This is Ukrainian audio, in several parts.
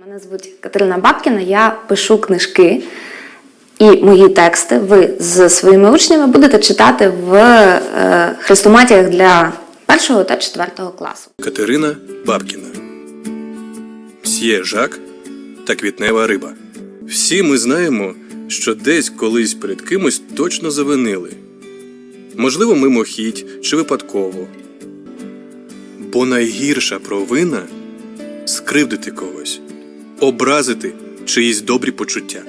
Мене звуть Катерина Бабкіна, я пишу книжки. І мої тексти ви з своїми учнями будете читати в е, хрестоматіях для першого та четвертого класу. Катерина Бабкіна, Мсьє Жак та квітнева риба. Всі ми знаємо, що десь колись перед кимось точно завинили. Можливо, мимохідь чи випадково. Бо найгірша провина скривдити когось, образити чиїсь добрі почуття.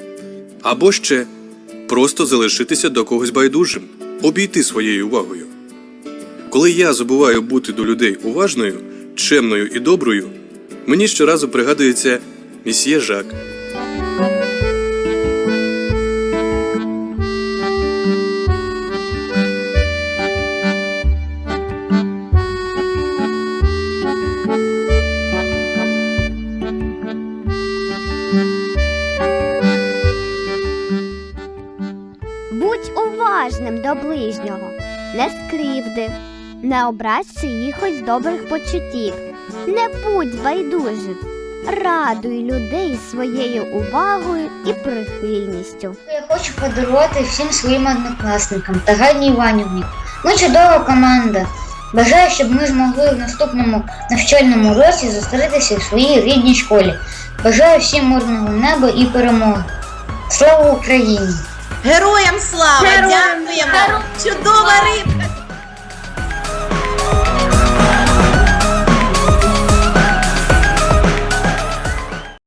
Або ще просто залишитися до когось байдужим, обійти своєю увагою. Коли я забуваю бути до людей уважною, чемною і доброю, мені щоразу пригадується місьє Жак. Будь уважним до ближнього, не скривди, не образь чиїхось добрих почуттів, не будь байдужим, радуй людей своєю увагою і прихильністю. Я хочу подарувати всім своїм однокласникам та Ганні Іванівні. Ми чудова команда. Бажаю, щоб ми змогли в наступному навчальному році зустрітися в своїй рідній школі. Бажаю всім мирного неба і перемоги. Слава Україні! Героям слава! Дякуємо! Чудова рибка!